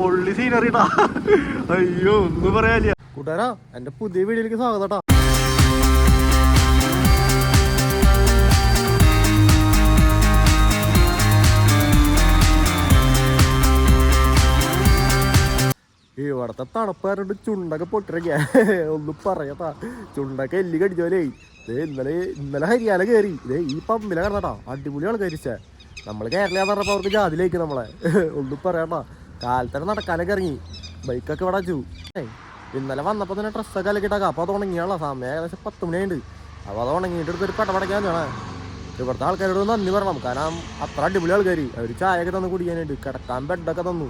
പൊള്ളി സീനറിട്ടാ അയ്യോ ഒന്നും പറയാനില്ല. കൂട്ടുകാരാ എന്റെ പുതിയ വീഡിയോയിലേക്ക് സ്വാഗതം. ഇവിടത്തെ തണുപ്പാരോട് ചുണ്ടൊക്കെ പൊട്ടിരക്കാ. ഒന്നും പറയട്ടാ ചുണ്ടൊക്കെ എല്ലി കടിച്ചോലേ ഇതേ ഇന്നലെ ഇന്നലെ ഹരിയാല കയറി ഇതേ ഈ പമ്പിലെ കിടന്നട്ടാ അടിപൊളി ആൾക്കാരിച്ചേ നമ്മൾ കേരള പറഞ്ഞപ്പോ അവർക്ക് ജാതിലേക്ക് നമ്മളെ. ഒന്നും പറയട്ടാ കാലത്തന്നെ നടക്കാനൊക്കെ ഇറങ്ങി. ബൈക്കൊക്കെ ഇവിടെ വെച്ചു. ഇന്നലെ വന്നപ്പോൾ തന്നെ ഡ്രസ്സൊക്കെ അലക്കിട്ടാ അപ്പൊ അത് ഉണങ്ങിയാണല്ലോ. സമയം ഏകദേശം പത്ത് മണിയുണ്ട് അപ്പൊ അത് ഉണങ്ങിയിട്ട് എടുത്തൊരു പടപടക്കാൻ വേണേ ഇവിടുത്തെ ആൾക്കാരോട് നന്ദി പറയണം. കാരണം അത്ര അടിപൊളി ആൾക്കാർ അവർ ചായയൊക്കെ തന്നു കുടിക്കാനായിട്ട് കിടക്കാൻ ബെഡൊക്കെ തന്നു.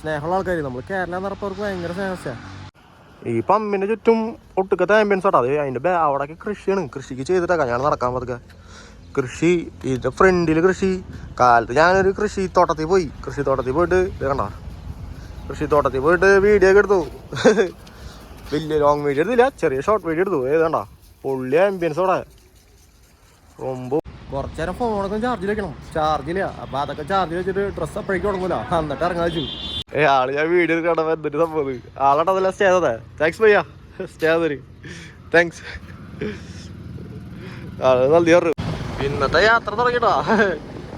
സ്നേഹമുള്ള ആൾക്കാർ നമ്മൾ കേരള നിറപ്പവർക്ക് ഭയങ്കര സ്നേഹസ്യാണ് ഈ പമ്പിന്റെ ചുറ്റും ഒട്ടുക്കത്തെ ആംബിയൻസ് ആട്ടോ. അത് അതിന്റെ ബേ അവിടെയൊക്കെ കൃഷിയാണ്. കൃഷിക്ക് ചെയ്തിട്ടൊക്കെ ഞാൻ നടക്കാൻ പതുക്കെ. കൃഷി ഇതിന്റെ ഫ്രണ്ടിൽ കൃഷി കാലത്ത് ഞാനൊരു കൃഷി തോട്ടത്തിൽ പോയി. കൃഷി തോട്ടത്തിൽ പോയിട്ട് ഇത് കണ്ട? കൃഷി തോട്ടത്തിൽ പോയിട്ട് വീഡിയോ ഒക്കെ എടുത്തു. വലിയ ലോങ് വീഡിയോ എടുത്തില്ല ചെറിയ ഷോർട്ട് വീഡിയോ എടുത്തു. ഏതാണ്ട പൊള്ളി ആംബിയൻസ് അവിടെ. റൊമ്പ. കുറച്ചു നേരം ഫോണൊക്കെ ചാർജിൽ വെക്കണം. ചാർജില്ല അപ്പൊ അതൊക്കെ ചാർജ് വെച്ചിട്ട് ഡ്രസ്സ് അപ്പോഴേക്കും തുടങ്ങൂല എന്നിട്ട് ഇറങ്ങാൻ വെച്ചു. ഏ ആൾ ഞാൻ വീഡിയോ കാണാൻ എന്നിട്ട് സംഭവം ആളാണ് സ്റ്റേ ചെയ്തതേ താങ്ക്സ് ഭയ്യാ. സ്റ്റേ ചെയ്തത് താങ്ക്സ് ആൾ നന്ദി പറഞ്ഞു. ഇന്നത്തെ യാത്ര തുടങ്ങിട്ടോ.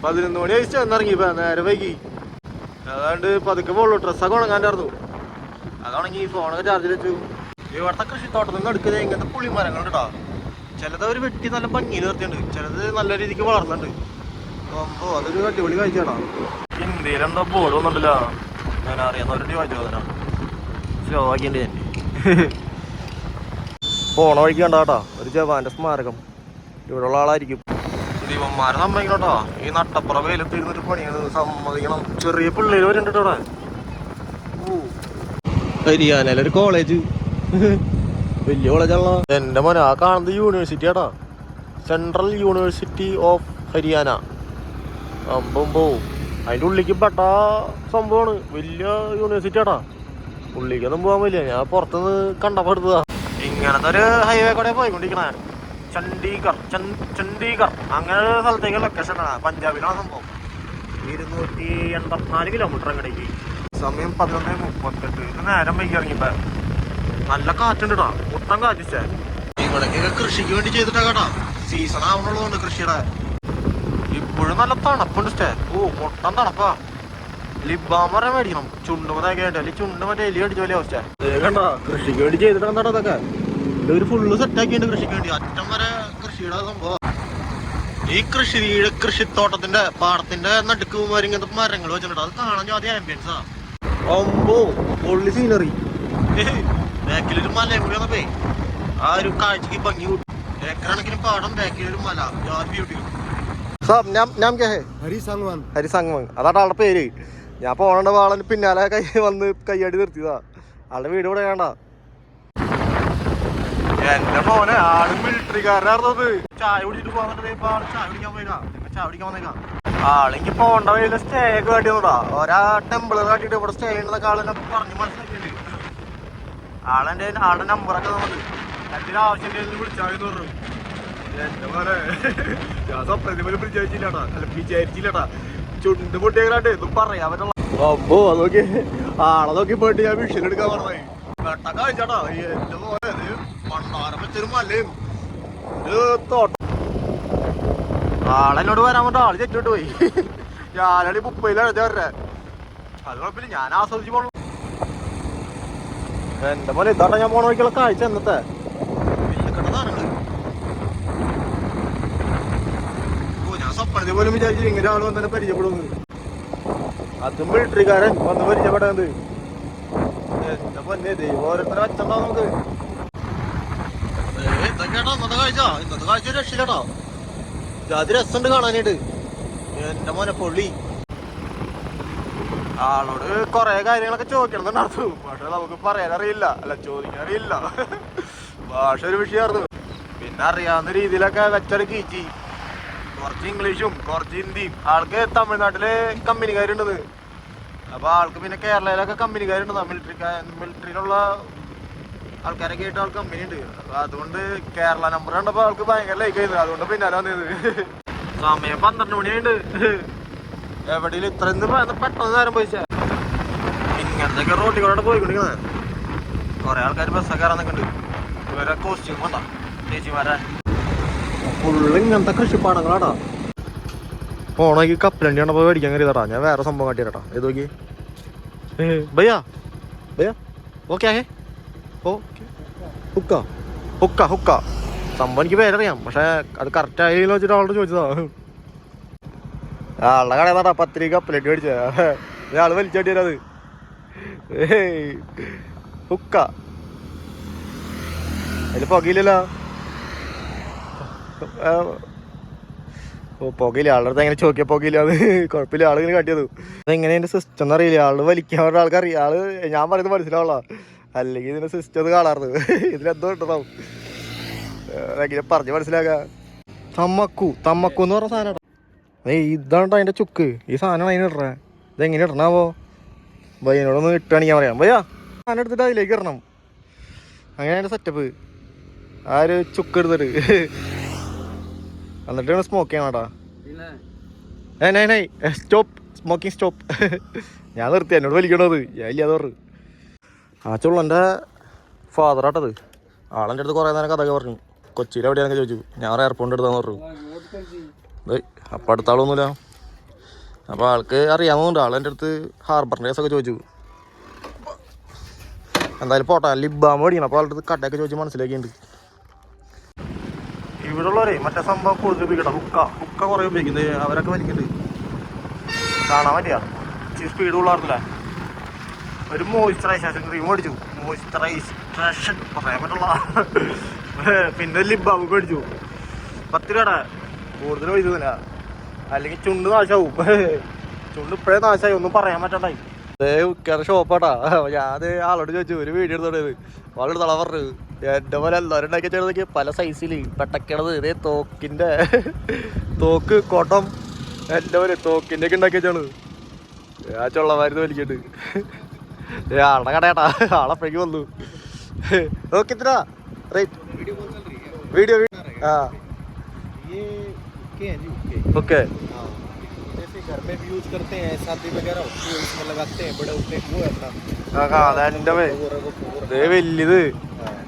പതിനൊന്ന് മണി കഴിച്ചു വന്നിറങ്ങി ഇപ്പൊ നേരെ വൈകി. അതാണ്ട് പതുക്കെ പോളൂ ഡ്രസ്സൊക്കെ ഉണങ്ങാണ്ടായിരുന്നു. അതാണെങ്കിൽ ഫോണൊക്കെ ചാർജ് വെച്ചു. ഇവിടുത്തെ കൃഷിത്തോട്ടത്തിൽ നിന്ന് എടുക്കുന്നത് ഇങ്ങനത്തെ പുളിമരങ്ങളുണ്ട്? കേട്ടോ ചിലത് അവർ വെട്ടി നല്ല ഭംഗിയിൽ നിർത്തിയിട്ടുണ്ട് ചിലത് നല്ല രീതിക്ക് വളർന്നുണ്ട്. അപ്പോ അതൊരു അടിപൊളി കാഴ്ചയാണോ? ഇന്ത്യയിൽ എന്താ ബോർഡ് വന്നിട്ടില്ല. ഞാൻ അറിയാവുന്നവരുടെ വായിച്ചു സ്ലോ പോണ വഴിക്ക് കണ്ടാട്ടാ ഒരു ജവാന്റെ സ്മാരകം. ഇവിടെയുള്ള ആളായിരിക്കും. ദീപന്മാരെ സമ്മതിക്കണോട്ടോ ഈ നട്ടപ്പുറ വെയിലത്ത് പണി പണിയാണ് സമ്മതിക്കണം. ചെറിയ പിള്ളേര് വരുന്നുണ്ട് ഇവിടെ. ഹരിയാനയിലൊരു കോളേജ് വലിയ കോളേജാണല്ലോ എന്റെ മോനെ ആ കാണുന്നത് യൂണിവേഴ്സിറ്റി ആട്ടോ. സെൻട്രൽ യൂണിവേഴ്സിറ്റി ഓഫ് ഹരിയാന അമ്പോ അതിന്റെ ഉള്ളിക്ക് പെട്ട സംഭവമാണ്. വലിയ യൂണിവേഴ്സിറ്റി ആട്ടാ. ഉള്ളിക്കൊന്നും പോകാൻ പറ്റില്ല. ഞാൻ പുറത്തുനിന്ന് കണ്ടപ്പോ എടുത്തതാ. ഇങ്ങനത്തെ ഒരു ഹൈവേ കൂടെ പോയിക്കൊണ്ടിരിക്കണേ. ചണ്ഡീഗർ ചണ്ഡീഗർ. അങ്ങനെ ഒരു സ്ഥലത്തേക്ക് ലൊക്കേഷൻ ആണ്. പഞ്ചാബിലാണ് സംഭവം. ഇരുന്നൂറ്റി എൺപത്തിനാല് കിലോമീറ്റർ അങ്ങടേക്ക് സമയം പതിനൊന്ന് മുപ്പത്തെട്ട്. നേരം വൈകി ഇറങ്ങിയപ്പോ. നല്ല കാറ്റുണ്ട് കേട്ടോ മൊത്തം കാറ്റിച്ചേ ഇവിടേക്കൊക്കെ കൃഷിക്ക് വേണ്ടി ചെയ്തിട്ടാ കേട്ടാ. സീസൺ ആവണുള്ളതുകൊണ്ട് കൃഷിയുടെ. ഇപ്പോഴും നല്ല തണുപ്പുണ്ട് സ്റ്റേ. ഓ മുട്ടം തണുപ്പാ. ലിബാമറ മേടിക്കണം. ചുണ്ടുമതൊക്കെ ആയിട്ട്. അല്ലെങ്കിൽ ചുണ്ട് എലി അടിച്ച പോലെ അവസ്ഥ കണ്ട? കൃഷിക്ക് വേണ്ടി ചെയ്തിട്ടാ കേട്ടോ അതൊക്കെ ഇവർ ഫുള്ള് സെറ്റാക്കിയുണ്ട് കൃഷിക്ക് വേണ്ടി. അറ്റം വരെ കൃഷിയുടെ സംഭവം. ഈ കൃഷി വീട് കൃഷിത്തോട്ടത്തിന്റെ പാടത്തിന്റെ നടുക്ക് മാറി ഇങ്ങനത്തെ മരങ്ങൾ വെച്ചിട്ടുണ്ട്. അത് കാണാൻ ആദ്യം ആംബിയൻസാ ഒമ്പോ പൊള്ളി സീനറി ബാക്കിലൊരു മലയും കൂടി വന്നപ്പേ ആ ഒരു കാഴ്ചക്ക് ഭംഗി കൂട്ടും. ഏക്കറണക്കിന് പാടം ബാക്കിലൊരു മല. ബ്യൂട്ടി സാബ് കേ പേര്. ഞാൻ പോണ വാളന് പിന്നാലെ കൈ വന്ന് കൈയാടി നിർത്തിയതാ. ആളുടെ വീട് ഇവിടെ വേണ്ട. എന്റെ പറയാ ആൾ മിലിറ്ററിക്കാരനായിരുന്നത്. ചായ കുടിച്ചിട്ട് പോകാൻ ഇപ്പൊ ആൾ ചായ കുടിക്കാൻ പോയേക്കാം ചായ കുടിക്കാൻ വന്നേക്കാം. ആളെങ്കിൽ പോണ്ട വഴിയിൽ സ്റ്റേ ഒക്കെ കാട്ടി വന്നതാ ഓരോ ടെമ്പിൾ കാട്ടിട്ട് ഇവിടെ സ്റ്റേ ചെയ്യുന്നതൊക്കെ ആളെന്നെ പറഞ്ഞു മനസ്സിലാക്കിയിട്ടുണ്ട് ആളെന്റെ ആളുടെ നമ്പറൊക്കെ നമുക്ക് എന്തിനും ആവശ്യം വിളിച്ചാൽ മതി എന്ന് പറഞ്ഞു എന്റെ മോനെ ഞാൻ സ്വപ്നത്തിൽ പോലും വിചാരിച്ചില്ലട്ടാ. അല്ല ചുണ്ട് പൊട്ടിയാണ്ട് ഇതും പറയാൻ പറ്റുള്ള അപ്പോ അതൊക്കെ ആളെ നോക്കി പോയിട്ട് ഞാൻ വിഷൻ എടുക്കാൻ പറഞ്ഞേ. എന്റെ മോനെ ആളെന്നോട് വരാൻ പറഞ്ഞ ആൾ ചെറ്റോട്ട് പോയി. ഞാനാളി മുപ്പതിലാണ് വരേ. അത് കുഴപ്പമില്ല ഞാൻ ആസ്വദിച്ചു പോണു. എന്റെ പോലെ ഇതാട്ടാ ഞാൻ പോണ വഴിക്കുള്ള കാഴ്ച എന്നത്തെ ഇങ്ങനെ ആൾ വന്നെ പരിചയപ്പെടുന്നു അതും മിലിറ്ററിക്കാരൻ വന്ന് പരിചയപ്പെടാൻ ദൈവം ഓരോരുത്തരും അച്ഛൻ നമുക്ക്? ഇതൊക്കെയാട്ടോ ഇന്നത്തെ കാഴ്ച? ഇന്നത്തെ കാഴ്ച ഒരു രക്ഷയില്ലട്ടോ രസമുണ്ട് കാണാനായിട്ട്. എന്റെ മോനെ പൊള്ളി. ആളോട് കൊറേ കാര്യങ്ങളൊക്കെ ചോദിക്കണം നടത്തു പക്ഷെ നമുക്ക് പറയാനറിയില്ല അല്ല ചോദിക്കാൻ അറിയില്ല. ഭാഷ ഒരു വിഷയമായിരുന്നു. പിന്നെ അറിയാവുന്ന രീതിയിലൊക്കെ വെച്ചടക്കി കീച്ചി കുറച്ച് ഇംഗ്ലീഷും കുറച്ച് ഹിന്ദിയും. ആൾക്ക് തമിഴ്നാട്ടിൽ കമ്പനിക്കാരുണ്ടത് അപ്പൊ ആൾക്ക് പിന്നെ കേരളയിലൊക്കെ കമ്പനിക്കാരുണ്ട്. മിലിറ്ററി മിലിറ്ററിയിലുള്ള ആൾക്കാരൊക്കെ കേട്ട് ആൾക്ക് കമ്പനി ഉണ്ട് അതുകൊണ്ട് കേരള നമ്പർ കണ്ടപ്പോ ആൾക്ക് ഭയങ്കര ലൈക്ക് ആയിരുന്നു. അതുകൊണ്ട് പിന്നാലെ വന്നത്. സമയം പന്ത്രണ്ട് മണിയുണ്ട് എവിടെയും ഇത്രയും പെട്ടെന്ന് നേരം പോയിച്ച ഇങ്ങനത്തെ റോട്ടിൽ കൂടെ പോയിക്കൊണ്ടിരിക്കുന്നത്. കുറെ ആൾക്കാർ ബസ്സൊക്കെ കയറാൻ നിൽക്കുന്നുണ്ട് ഇവരെ കോസ്റ്റ്യൂം വേണ്ട ചേച്ചിമാരെ. ഫുള്ള് ഇങ്ങനത്തെ കൃഷിപ്പാടങ്ങളാടാ. പോണെങ്കിൽ കപ്പലണ്ടി കണ്ടപ്പോ മേടിക്കാൻ കയറിയതാടാ ഞാൻ വേറെ സംഭവം കാട്ടിയതാ ഇത് നോക്കി ഭയ്യാ ഭയ്യാ ഓക്കെ ആഹേ ഓക്കെ ഹുക്ക. ഹുക്ക ഹുക്ക. സംഭവം എനിക്ക് പേരറിയാം. പക്ഷെ അത് കറക്റ്റ് ആയില്ലെന്ന് വെച്ചിട്ട് ആളോട് ചോദിച്ചതാ. ആളുടെ കടയതാടാ പത്തിരി കപ്പലണ്ടി മേടിച്ച ആൾ വലിച്ചാട്ടിയത് ഹുക്ക. അതിൽ പുകയില്ലല്ലോ. ഓ പുകയില്ല. ആളുടെ അടുത്ത് എങ്ങനെ ചോക്കിയ പുകയില്ല അത്. കുഴപ്പമില്ല. ആൾ ഇങ്ങനെ കാട്ടിയത്. അതെങ്ങനെ എന്റെ സിസ്റ്റം എന്ന് അറിയില്ല ആൾ വലിക്കാൻ പറഞ്ഞ ആൾക്ക് ആൾ ഞാൻ പറയുന്നത് മനസ്സിലാവുള്ള അല്ലെങ്കിൽ ഇതിന്റെ സിസ്റ്റം ഒന്ന് കാണാറുണ്ട്. ഇതിലെന്തോ ഉണ്ടതാവും എങ്ങനെ പറഞ്ഞ് മനസ്സിലാക്ക തമ്മക്കു തമ്മക്കു എന്ന് പറഞ്ഞ സാധനം ഏയ് ഇതാണ് അതിന്റെ ചുക്ക്. ഈ സാധനമാണ് അതിന് ഇടണേ. ഇതെങ്ങനെ ഇടണാവോ? ബയ്യനോടൊന്ന് ഇട്ടാണെങ്കിൽ പറയാം. ബയ്യാ സാധനം എടുത്തിട്ട് അതിലേക്ക് ഇടണം. അങ്ങനെ അതിന്റെ സെറ്റപ്പ് ആ ഒരു ചുക്ക് എടുത്തിട്ട്. എന്നിട്ട് സ്മോക്ക് ചെയ്യണടാ ഏ നൈ നൈ സ്റ്റോപ്പ് സ്മോക്കിംഗ് സ്റ്റോപ്പ് ഞാൻ നിർത്തി എന്നോട് വലിക്കണത്. ഞാൻ ഇല്ലാതെ പറഞ്ഞു. ആ ചുള്ളന്റെ ഫാദർ ആട്ടത്. ആളെന്റെ അടുത്ത് കുറേ നേരം കഥയൊക്കെ പറഞ്ഞു. കൊച്ചിയിൽ എവിടെയാണെന്ന് ചോദിച്ചു. ഞാൻ എയർപോർട്ടിന്റെ അടുത്താന്ന് പറഞ്ഞു. ഏയ് അപ്പം അടുത്ത ആളൊന്നുമില്ല. അപ്പോൾ ആൾക്ക് അറിയാവുന്നുണ്ട് ആളെന്റെ അടുത്ത് ഹാർബറിന്റെ കേസൊക്കെ ചോദിച്ചു. എന്തായാലും പോട്ടെ ലിബാം മേടിക്കണം അപ്പോൾ ആളുടെ അടുത്ത് കട്ടയൊക്കെ ചോദിച്ച് മനസ്സിലാക്കിയിട്ടുണ്ട്. ഇവിടെ ഉള്ളവരെ മറ്റേ സംഭവം കൂടുതൽ ഉപയോഗിക്കണം. ഹുക്ക. ഹുക്ക കുറേ ഉപയോഗിക്കുന്നത് അവരൊക്കെ വലിക്കുന്നുണ്ട്. കാണാൻ പറ്റിയ? സ്പീഡ് ഉള്ളായിരുന്നില്ല ഒരു മോയിസ്ചറൈസേഷൻ ക്രീം മേടിച്ചു മോയിസ്ചറൈസേഷൻ പറയാൻ പറ്റുള്ള പിന്നെ ലിബാബ് മേടിച്ചു പത്ത് രൂപയുടെ. കൂടുതൽ വൈദ്യുതല്ല അല്ലെങ്കിൽ ചുണ്ട് നാശാവും. ചുണ്ട് ഇപ്പോഴേ നാശമായി ഒന്നും പറയാൻ പറ്റണ്ടായി. അതേ ഉക്കാരുടെ ഷോപ്പാട്ടാ ഞാനത് ആളോട് ചോദിച്ചു. ഒരു വീഡിയോ എടുത്തോടേത് ആളോട് തള പറഞ്ഞു എന്റെ പോലെ എല്ലാവരും ഉണ്ടാക്കി ചേർന്നൊക്കെ പല സൈസിൽ പെട്ടക്കണത്. ഇതേ തോക്കിന്റെ തോക്ക് കൊടം. എന്റെ പോലെ തോക്കിന്റെ ഒക്കെ ഉണ്ടാക്കി വെച്ചാണ്. ആ ചുള്ളമാരുന്ന് വലിക്കട്ട് ഏ ആളുടെ കടയാട്ടാ ആളപ്പോഴേക്ക് വന്നു നോക്കിത്തരാ റേറ്റ് വീഡിയോ ആ ये के हैं जी के ഓക്കെ हाँ जैसे घर में भी यूज करते हैं शादी वगैरह होती है उसमें लगाते हैं बड़े होते हैं वो है अपना ആ അതെന്റെ വേ वो रगो वो ഇതേ വലുത്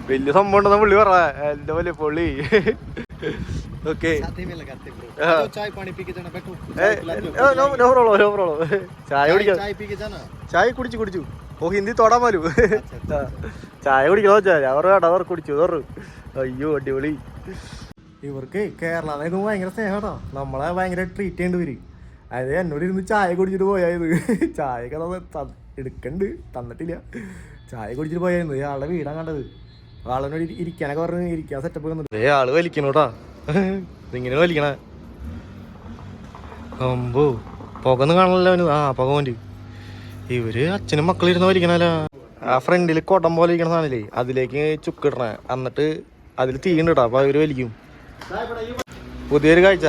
വലിയ സംഭവം ഉണ്ടെന്ന് പുള്ളി പറ എന്റെ വലിയ പൊള്ളി ഓക്കെ शादी में लगाते हैं bro हाँ। तो चाय पानी पी के जाना बैठो चाय पिलाते हो? No no problem no problem ചായ चाय കുടിക്കാം चाय पी के जाना ചായ കുടിച്ചു കുടിച്ചു ഓ ഹിന്ദി തൊടാൻ പോലും. ചായ കുടിക്കണോ ചായ അവർ അടവർ കുടിച്ചു തോറ് അയ്യോ അടിപൊളി. ഇവർക്ക് കേരള അതായത് ഭയങ്കര സ്നേഹട്ടോ. നമ്മളെ ഭയങ്കര ട്രീറ്റ് ചെയ്യേണ്ടി വരും. അതായത് എന്നോട് ഇരുന്ന് ചായ കുടിച്ചിട്ട് പോയായത് ചായയൊക്കെ എടുക്കണ്ട് തന്നിട്ടില്ല. ചായ കുടിച്ചിട്ട് പോയായിരുന്നു. ഇയാളുടെ വീടാണ് കണ്ടത്. ആളിനോട് ഇരിക്കാനൊക്കെ പറഞ്ഞു ഇരിക്കാൻ സെറ്റപ്പ് വന്നിട്ട് ഏ ആൾ കേട്ടോ ഇങ്ങനെ വലിക്കണേ? അമ്പോ പുകന്ന് കാണണല്ലോ ആ പുക ഇവർ അച്ഛനും മക്കളും ഇരുന്ന് വലിക്കണല്ലോ ആ ഫ്രണ്ടിൽ കൊടം പോലെ ഇരിക്കണ സാധനല്ലേ അതിലേക്ക് ചുക്കിടണ എന്നിട്ട് അതിൽ തീണ്ടിട്ടാ അപ്പൊ ഇവർ വലിക്കും. പുതിയൊരു കാഴ്ച.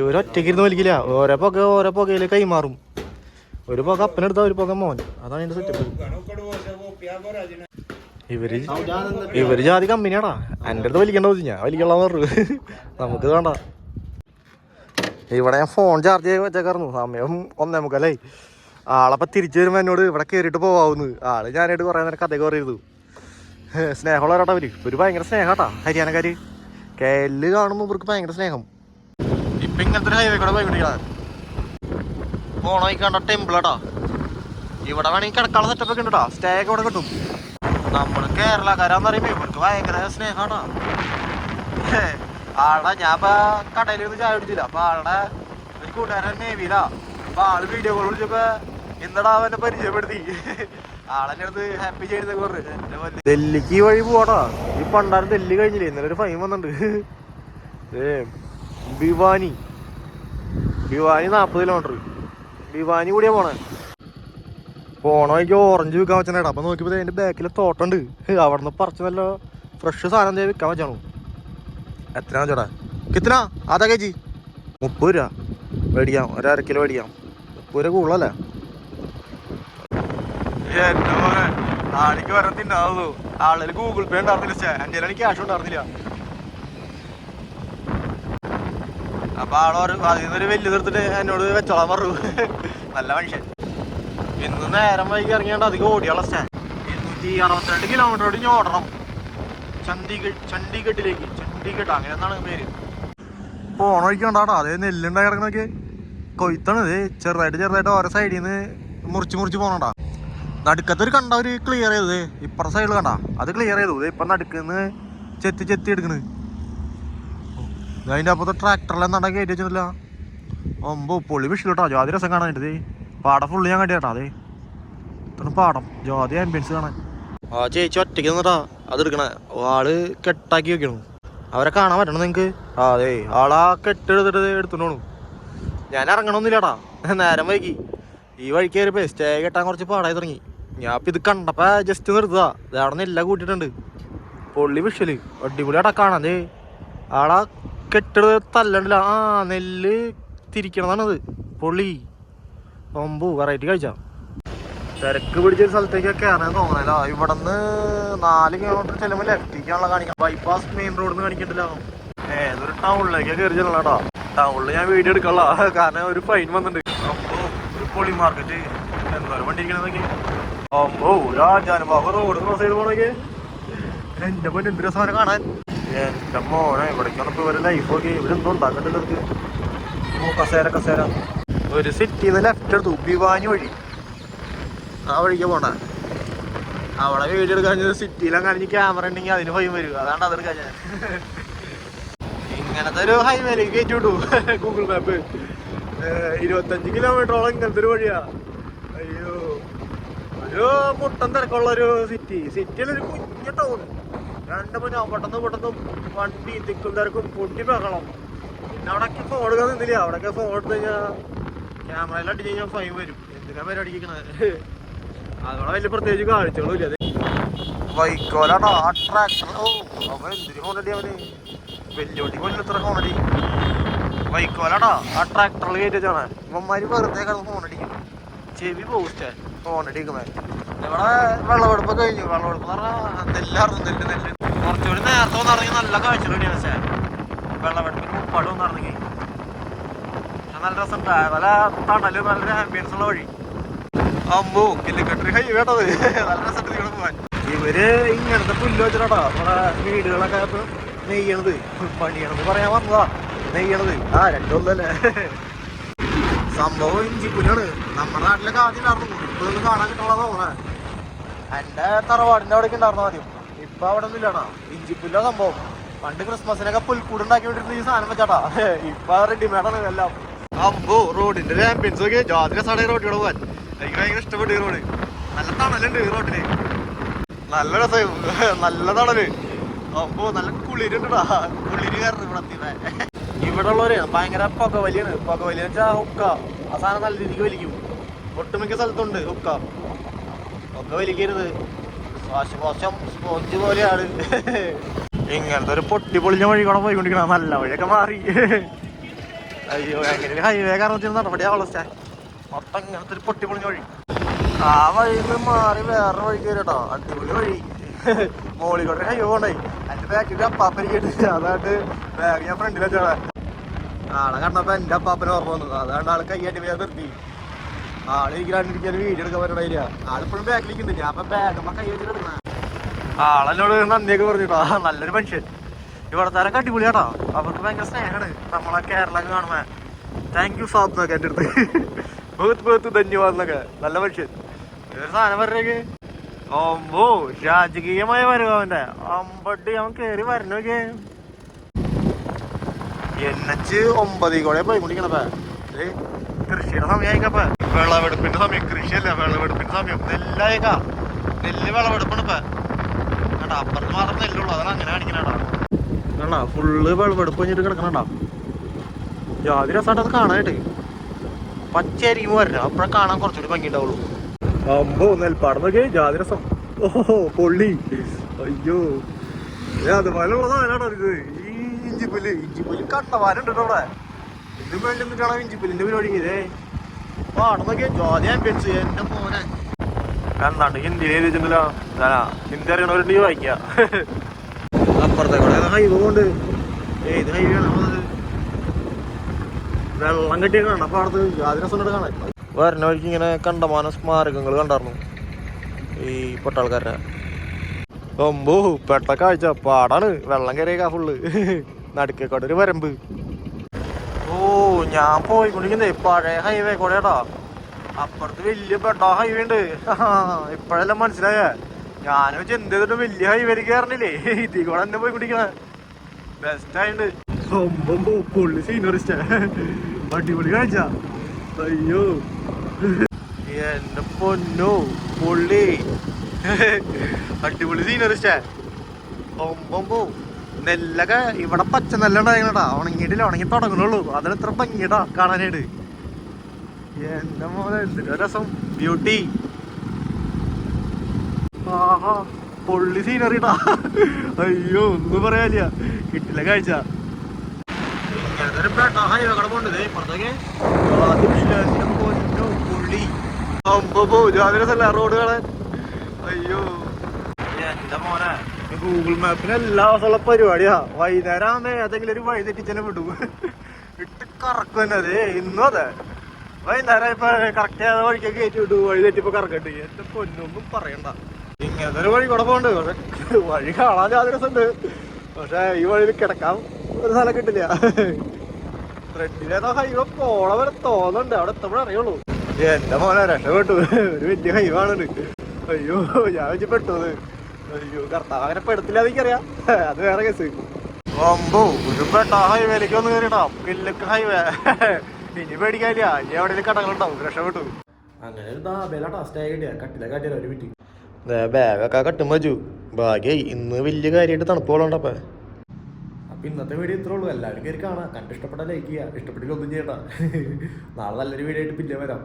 ഇവർ ഒറ്റയ്ക്ക് ഇരുന്ന് വലിക്കില്ല. ഓരോ പുക ഓരോ പുകയിൽ കൈമാറും. ഒരു പുക അപ്പനെടുത്ത ഒരു പുക മോൻ. അതാണ് എന്റെ സെറ്റപ്പ് ഇവർ ഇവർ ജാതി കമ്പനിയാടാ. എന്റെ അടുത്ത് വലിക്കണ്ട വെച്ചു ഞാൻ വലിക്കള്ള നമുക്ക് വേണ്ട. ഇവിടെ ഞാൻ ഫോൺ ചാർജ് ചെയ്ത് വെച്ചേക്കായിരുന്നു. സമയം ഒന്നേ മുക്കാലേ ആളപ്പം തിരിച്ചു വരുമ്പോൾ എന്നോട് ഇവിടെ കയറിയിട്ട് പോവാവുന്നു. ആൾ ഞാനായിട്ട് കുറേ നേരം കഥ പറയരുത് സ്നേഹമുള്ളവരാട്ടാ അവർ. ഒരു ഭയങ്കര സ്നേഹാട്ടാ ഹരിയാനക്കാര്. കേൽ കാണുമ്പോൾ ഇവർക്ക് ഭയങ്കര സ്നേഹം. ഇപ്പൊ ഇങ്ങനത്തെ ഒരു ഹൈവേ കൂടെ പോയിക്കൊണ്ടിരിക്കണം പോണോ ഈ കണ്ട ടെമ്പിളാട്ടാ ഇവിടെ വേണമെങ്കിൽ കിടക്കാനുള്ള സെറ്റപ്പ് ഒക്കെ ഉണ്ട് സ്റ്റേ ഒക്കെ ഇവിടെ കിട്ടും. നമ്മൾ കേരളക്കാരാന്ന് പറയുമ്പോ ഇവർക്ക് ഭയങ്കര സ്നേഹാട്ടാ. ആളെ ഞാൻ ഇപ്പൊ ചായ കുടിച്ചില്ല. അപ്പൊ ആളുടെ ഒരു കൂട്ടുകാരൻ നേവിയിലാ. അപ്പൊ ആൾ വീഡിയോ കോൾ വിളിച്ചപ്പോ ഇന്നടാ അവനെ പരിചയപ്പെടുത്തി. അടുത്ത് ഹാപ്പി ചെയ്തതൊക്കെ പറഞ്ഞു. ഡൽഹിക്ക് വഴി പോടാ ഈ പണ്ടാരം ഡൽഹി കഴിഞ്ഞില്ലേ? ഇന്നലെ ഒരു ഫൈൻ വന്നിട്ടുണ്ട്. ഏ ഭിവാനി ഭിവാനി നാപ്പത് കിലോമീറ്റർ ഭിവാനി കൂടിയാ പോണേ. പോണ വഴിക്ക് ഓറഞ്ച് വിൽക്കാൻ വെച്ചാൽ അപ്പൊ നോക്കിയപ്പോ അതിന്റെ ബാക്കിൽ തോട്ടുണ്ട്. അവിടെ നിന്ന് പറിച്ച് നല്ല ഫ്രഷ് സാധനം വിൽക്കാൻ വെച്ചാണോ. എത്രയാ ചേട്ടാ കിത്തനാ? അതാ കേജി മുപ്പത് രൂപ. മേടിക്കാം. ഒരു അര കിലോ മേടിക്കാം. മുപ്പത് രൂപ കൂടുതലല്ലേ? ആളിക്ക് വരാൻ തിന്നാവുന്നു ഗൂഗിൾ പേ ഉണ്ടായിരുന്നില്ല എന്റെ എനിക്ക് ക്യാഷ് ഉണ്ടായിരുന്നില്ല അപ്പൊ ആളോര് അതിൽ നിന്നൊരു വലിയ തീർത്തിട്ട് എന്നോട് വെച്ചോളാൻ പറഞ്ഞു. നല്ല മനുഷ്യൻ. ഇന്ന് നേരം വൈകി ഇറങ്ങിയാണ്ട് അധികം ഓടിയുള്ള സ്റ്റാൻഡ് ഇരുന്നൂറ്റി അറുപത്തിരണ്ട് കിലോമീറ്റർ ഓടി ഓടണം. ചണ്ഡീഗഡ് ചണ്ഡീഗഡിലേക്ക്. ചണ്ഡീഗഡ് അങ്ങനെ എന്നാണ് പേര്. പോണ വഴിക്കണ്ടാട്ടോ അതേ നെല്ലുണ്ടായി കിടക്കണൊക്കെ കൊയ്ത്താണ് ഇത്. ചെറുതായിട്ട് ചെറുതായിട്ട് ഓരോ സൈഡിൽ നിന്ന് മുറിച്ച് മുറിച്ച് പോണണ്ടാ നടുക്കത്തൊരു കണ്ട ഒരു ക്ലിയർ ചെയ്തത്. ഇപ്പുറ സൈഡിൽ കണ്ട? അത് ക്ലിയർ ചെയ്തു. ഇപ്പൊ നടുക്കുന്ന് ചെത്തി ചെത്തി എടുക്കണ്. അതിന്റെ അപ്പുറത്തെ ട്രാക്ടറിൽ എന്താ കയറ്റി വെച്ചിട്ടില്ല? ഒമ്പോ പൊളി വിഷിലോട്ടോ ജാതി രസം കാണാനായിട്ട് പാടം ഫുള്ള് ഞാൻ കണ്ടിട്ടാ അതെ പാടം. ജാതി ആംബിയൻസ് കാണാൻ. ആ ചേച്ചി ഒറ്റയ്ക്ക് നിന്നിട്ടാ അത് എടുക്കണേ. ആൾ കെട്ടാക്കി വെക്കണു. അവരെ കാണാൻ പറ്റണം നിങ്ങക്ക്? ആ അതെ ആളാ കെട്ടെടുത്തിട്ട് എടുത്തോണു ഞാൻ ഇറങ്ങണമെന്നില്ലടാ നേരം വൈകി. ഈ വഴിക്ക് കയറിയപ്പോ സ്റ്റേ കെട്ടാൻ കുറച്ച് പാടായി തുടങ്ങി. ഞാൻ ഇത് കണ്ടപ്പ ജസ്റ്റ് നിർത്തുക ഇത് അവിടെ നെല്ല കൂട്ടിയിട്ടുണ്ട്. പൊള്ളി വിഷൽ. അടിപൊളിയാടാ കാണാൻ ദേ. ആളാ കെട്ടെടുത്ത് തല്ലണ്ടില്ല. ആ നെല്ല് തിരിക്കണതാണത്. പൊള്ളി. ഒമ്പു വെറൈറ്റി കഴിച്ച? തിരക്ക് പിടിച്ചൊരു സ്ഥലത്തേക്ക് കയറാൻ തോന്നല ഇവിടുന്ന് നാല് കിലോമീറ്റർ ചെല്ലുമ്പോൾ ലെഫ്റ്റിക്കാണല്ലോ കാണിക്കാം ബൈപ്പാസ് മെയിൻ റോഡിൽ നിന്ന് കാണിക്കണ്ടല്ലോ. ഏതൊരു ടൗണിലേക്കാണ് കയറി ചെല്ലണടാ ടൗണിൽ ഞാൻ വീഡിയോ എടുക്കള്ള. കാരണം ഒരു ഫൈൻ വന്നിട്ടുണ്ട്. അപ്പോ ഒരു പൊളി മാർക്കറ്റ് എന്തോരം വണ്ടി ഇരിക്കണതൊക്കെ റോഡ് എന്റെ കാണാൻ. എന്റെ മോനെ ഇവിടേക്ക് വന്നപ്പോ ഇവരെ എന്തോ ഉണ്ടാക്കണ്ടല്ലോ. കസേര കസേര. ഒരു സിറ്റിന്ന് ലെഫ്റ്റ് എടുത്തു. ഭിവാനി വഴി. ആ വഴിക്ക് പോണ. അവിടെ വീഡിയോ എടുക്കാൻ സിറ്റിയിലും കഴിഞ്ഞ് ക്യാമറ ഉണ്ടെങ്കിൽ അതിന് ഭയം വരും. അതാണ് അതെടുക്കാൻ ഞാൻ. ഇങ്ങനത്തെ ഒരു ഹൈവേയിലേക്ക് കയറ്റി വിട്ടു. ഗൂഗിൾ മാപ്പ് ഇരുപത്തഞ്ച് കിലോമീറ്ററോളം ഇങ്ങനത്തെ ഒരു വഴിയാ. ഒരു മുട്ടം തിരക്കുള്ള ഒരു സിറ്റി സിറ്റിയിൽ ഒരു കുഞ്ഞ ടൗൺ രണ്ട് ഞാൻ പെട്ടെന്ന് പെട്ടെന്ന് വണ്ടി തിക്കും തിരക്കും പൊട്ടി ബഹളം. പിന്നെ അവിടെയൊക്കെ ഫോൺ എടുക്കാൻ നിന്നില്ല. അവിടെയൊക്കെ ഫോൺ എടുത്ത് കഴിഞ്ഞാൽ ക്യാമറയിൽ അടിച്ച് കഴിഞ്ഞാൽ ഫൈൻ വരും. എന്തിനാ പേര് അടിക്കണത് അതോടെ വലിയ പ്രത്യേകിച്ച് കാഴ്ചകളും ഇല്ല. വൈക്കോലാട്ടോ ആ ട്രാക്ടർ ഓ അവൻ എന്തിനു ഹോണടി അവന്? വെല്ലുവിളി കൊല്ലം ഇത്ര ഹോണടി വൈക്കോലാട്ടോ ആ ട്രാക്ടറിൽ കയറ്റിച്ചാണ് ഇവന്മാര് വെറുതെ കിടന്ന് ഹോണടിക്കും ചെവി പോസ്റ്റേ. ഹോണടിക്കുന്നത് ഇവിടെ വെള്ളമെടുപ്പ് കഴിഞ്ഞു. വെള്ളമെടുപ്പ് പറഞ്ഞാൽ നെല്ലായിരുന്നു നെല്ല് നെല്ല്. കുറച്ചുകൂടി നേരത്തെ വന്നിറങ്ങി നല്ല കാഴ്ച കൂടിയാണ് പക്ഷേ. വെള്ളമെടുപ്പിന് മുപ്പാട് വന്നിറങ്ങി പക്ഷെ നല്ല രസമുണ്ട്. നല്ല തണൽ നല്ല ആംബിയൻസ് ഉള്ള വഴി. അമ്മോ കില്ലിക്കട്ടറി ഹൈ വേട്ടത് നല്ല രസമുണ്ട് ഇവിടെ പോവാൻ. ഇവർ ഇങ്ങനത്തെ പുല്ല് വെച്ചിട്ടാ നമ്മുടെ വീടുകളൊക്കെ ഇപ്പൊ നെയ്യണത്. പണിയണത് പറയാൻ വന്നതാ. നെയ്യണത്. ആ രണ്ടൊന്നല്ലേ സംഭവം ഇഞ്ചിപ്പുല്ലാണ് നമ്മുടെ നാട്ടിലൊക്കെ ആദ്യം ഉണ്ടായിരുന്നു. ഇപ്പൊ ഒന്നും കാണാൻ കിട്ടുള്ള തോന്നണേ. എന്റെ തറവാടിന്റെ അവിടേക്ക് ഉണ്ടായിരുന്നു ആദ്യം. ഇപ്പൊ അവിടെ ഒന്നും ഇല്ലടാ. ഇഞ്ചിപ്പുല്ല സംഭവം. പണ്ട് ക്രിസ്മസിനൊക്കെ പുൽക്കൂട് ഉണ്ടാക്കി വിട്ടിരുന്ന ഈ സാധനം വെച്ചാട്ടാ. ഇപ്പൊ റെഡിമേഡാണ് എല്ലാം. അമ്പോ റോഡിന്റെ ചാമ്പ്യൻസ് ആംബിയൻസ് ഒക്കെ. ജാതിര സാധനം റോഡിലൂടെ പോവാൻ. എനിക്ക് ഭയങ്കര ഇഷ്ടപ്പെട്ടു ഈ റോഡ്. നല്ല തണലുണ്ട് ഈ റോഡിൽ നല്ല രസം നല്ല തണൽ. അപ്പോ നല്ല കുളിരുണ്ടടാ. കുളിര് കയറുന്നു ഇവിടെ. ഇവിടെ ഉള്ളവര് ഭയങ്കര പുകവലിയാണ്. പുകവലി വലിയ വെച്ചാൽ ഹുക്ക. ആ സാധനം നല്ല രീതിക്ക് വലിക്കും. ഒട്ടുമിക്ക സ്ഥലത്തുണ്ട് ഹുക്ക. ഒക്കെ വലിക്കരുത്. ശ്വാസകോശം സ്പോഞ്ച് പോലെയാണ്. ഇങ്ങനത്തെ ഒരു പൊട്ടി പൊളിഞ്ഞ വഴി കൂടെ പോയിക്കൊണ്ടിരിക്കണം നല്ല വഴിയൊക്കെ മാറി. അയ്യോ എങ്ങനെ ഹൈവേ കാരണം വെച്ചാൽ നടപടിയാ സ്റ്റാ മൊത്തം ഇങ്ങനത്തെ ഒരു പൊട്ടി പൊളിഞ്ഞ വഴി. ആ നിന്ന് മാറി വേറെ വഴി കയറിട്ടോ അടിപൊളി വഴി. മോളിക്കോട്ടെ ഹൈവേ കൊണ്ടായി അതിന്റെ ബാക്കിൽ അപ്പാപ്പനിക്ക് അതായിട്ട് ബാഗ് ഞാൻ ഫ്രണ്ടിലെ വെച്ചോളെ ആളെ കണ്ടപ്പോ എന്റെ അപ്പാപ്പനെ ഓർമ്മ വന്നു. അതാണ്ട് ആൾ കൈയാട്ടി വേഗം നിർത്തി. ആൾ ഗ്രാൻഡ് രണ്ടിരിക്കാൻ വീഡിയോ എടുക്കാൻ പറ്റണില്ല ആളിപ്പോഴും ബാക്കിലേക്കുണ്ട് ഞാൻ അപ്പൊ ബാഗ് കൈ വെച്ചിട്ട് ആളെന്നോട് നന്ദിയൊക്കെ പറഞ്ഞിട്ടോ ആ, നല്ലൊരു മനുഷ്യൻ. ഇവിടത്താരൊക്കെ അടിപൊളിയാട്ടോ. അവർക്ക് ഭയങ്കര സ്നേഹമാണ്. നമ്മളെ കേരളം കാണുമ്പോ. താങ്ക് യു സാബ് എന്നൊക്കെ എന്റെ അടുത്ത്. ബഹുത്ത് ബഹുത്ത് ധന്യവാദ് എന്നൊക്കെ നല്ല മനുഷ്യൻ. ഒരു സാധനം പറഞ്ഞേക്ക്. ഓമ്പോ രാജകീയമായ വരവ് അവന്റെ അമ്പട്ടി അവൻ കേറി വരണോക്കെ എൻ എച്ച് ഒമ്പതിൽ കൂടെ പോയിക്കൊണ്ടിരിക്കണപ്പ കൃഷിയുടെ സമയമായിക്കപ്പ വിളവെടുപ്പിന്റെ സമയം കൃഷിയല്ല വിളവെടുപ്പിന്റെ സമയം. നെല്ലായേക്കാ. നെല്ല് വിളവെടുപ്പാണിപ്പ. അപ്പുറത്ത് മാത്രം നെല്ലുള്ളൂ. അതാണ് അങ്ങനെ കാണിക്കണേടാ. കണ്ടാ ഫുള്ള് വിളവെടുപ്പ് കഴിഞ്ഞിട്ട് കിടക്കണണ്ടാ യാതൊരു രസമായിട്ട് അത് കാണാനായിട്ട്. പച്ചയായിരിക്കും വരാം അപ്പഴ കാണാൻ കുറച്ചുകൂടി ഭംഗി അമ്പോ നെൽപ്പാടുന്നൊക്കെ ജാതി രസം. ഓഹോ പൊള്ളി. അയ്യോ. അതുപോലെ ഇത്. ഈ ഇഞ്ചിപ്പുല്ല് ഇഞ്ചിപ്പുല്ല് കണ്ടവാനുണ്ട് കേട്ടോ അവിടെ. ഇത് വേണ്ടി നിൽക്കണം ഇഞ്ചിപ്പുല്ലിന്റെ പരിപാടി ഇതേ പാടുന്നൊക്കെ ജോലിയാൻ ആംബിയൻസ് എന്റെ മോനെ. കണ്ടാണ്ട് ഹിന്ദിയിൽ എഴുതിയിട്ടുണ്ടല്ലോ. ഞാനാ ഹിന്ദി അറിയണവരുണ്ട് വായിക്ക. അപ്പുറത്തെ കൂടെ ഹൈവേ കൊണ്ട്. ഏത് ഹൈവേ വെള്ളം കെട്ടിയൊക്കെ കാണാം പാടത്ത് ജാതി രസം കാണാൻ? വരുന്ന വഴിക്ക് ഇങ്ങനെ കണ്ടമാനം സ്മാരകങ്ങൾ കണ്ടായിരുന്നു. ഈ പൊട്ടാൾക്കാരെ ഒമ്പോ പെട്ട കാഴ്ച. പാടാണ്. വെള്ളം കയറിയേക്കാ ഫുള്ള് നടുക്കേക്കോടെ ഒരു വരമ്പ്. ഓ ഞാൻ പോയിക്കൊണ്ടിരിക്കുന്നേ. പഴയ ഹൈവേ കൂടെ അപ്പുറത്ത് വലിയ പെട്ട ഹൈവേ ഉണ്ട്. ഇപ്പഴെല്ലാം മനസ്സിലായ? ഞാനും വെച്ച് എന്ത് ചെയ്തിട്ടും വലിയ ഹൈവേ കയറണില്ലേ ഇതിൽ കൂടെ തന്നെ പോയിക്കൊണ്ടിരിക്കണേ. ബെസ്റ്റ് ആയിണ്ട്. സംഭവം പുള്ളി സീനിയറിസ്റ്റ് അടിപൊളി കാഴ്ച. അയ്യോ. എന്റെ പൊന്നോ പൊള്ളി. അടിപൊളി സീനറിസ്റ്റേ ഒമ്പോ നെല്ലൊക്കെ ഇവിടെ പച്ച നെല്ല് ഉണ്ടായിട്ടാ ഉണങ്ങിയിട്ടില്ല ഉണങ്ങി തുടങ്ങണുള്ളൂ. അതിന് എത്ര ഭംഗിയടാ കാണാനായിട്ട്. എന്റെ മോനെ എന്തൊരു രസം. ബ്യൂട്ടി ആഹാ പൊള്ളി സീനറിടാ അയ്യോ ഒന്നും പറയാനില്ല. കിട്ടില്ല കാഴ്ച. റോഡ് കാണാൻ. അയ്യോ. എന്റെ മോനെ. ഗൂഗിൾ മാപ്പിന് എല്ലാ ദിവസമുള്ള പരിപാടിയാ. വൈകുന്നേരം ആവുമ്പോ ഏതെങ്കിലും ഒരു വഴി തെറ്റിച്ചെന്നെ വിടും. ഇട്ട് കറക്കും തന്നെ അതെ. ഇന്നും അതെ. വൈകുന്നേരം ഇപ്പൊ കറക്റ്റ് ആയ വഴിക്കൊക്കെ കയറ്റി വിട്ടു വഴി തെറ്റിപ്പോ കറക്കട്ടെ എന്റെ പൊന്നൊന്നും പറയണ്ട. ഇങ്ങനത്തെ ഒരു വഴി കൂടെ പോകണ്ട്. പക്ഷെ വഴി കാണാൻ ജാതിരസുണ്ട് പക്ഷെ ഈ വഴിയിൽ കിടക്കാൻ ഒരു സ്ഥലം കിട്ടില്ല. റെഡിലേതാ ഹൈവ പോള വരെ തോന്നുന്നുണ്ട്. അവിടെ എത്തുമ്പോഴേ അറിയുള്ളൂ. എന്റെ മോനെ രക്ഷപ്പെട്ടു. ഒരു വലിയ ഹൈവാണ് അയ്യോ ഞാൻ വെച്ച് പെട്ടത് അയ്യോ കർത്താവ്. അങ്ങനെ പെടുത്തില്ല എനിക്കറിയാം. അത് വേറെ കേസ്. ഒമ്പോ ഒരു ഹൈവേലേക്ക് ഹൈവേയിലേക്ക് ഒന്ന് കില്ലക്ക് ഹൈവേ. ഇനി പേടിക്കാനില്ല. ഇനി എവിടെയെങ്കിലും കടകളുണ്ടാവും. രക്ഷപ്പെട്ടു. അങ്ങനെ ഒരു ദാബേലാട്ടാ സ്റ്റേ കിട്ടിയ. കട്ടില കാട്ടില്ല ഒരു മിനിറ്റ് ബാഗൊക്കെ കട്ടും വച്ചു ഭാഗ്യായി. ഇന്ന് വലിയ കാര്യമായിട്ട് തണുപ്പോളണ്ടപ്പ അപ്പൊ. ഇന്നത്തെ വീഡിയോ ഇത്രേ ഉള്ളൂ. എല്ലാവരും കയറി കാണാം. കണ്ടിഷ്ടപ്പെട്ട ലൈക്ക് ചെയ്യുക. ഇഷ്ടപ്പെട്ടില്ല ഒന്നും ചെയ്യണ്ട. നാളെ നല്ലൊരു വീഡിയോ ആയിട്ട് പിന്നെ വരാം.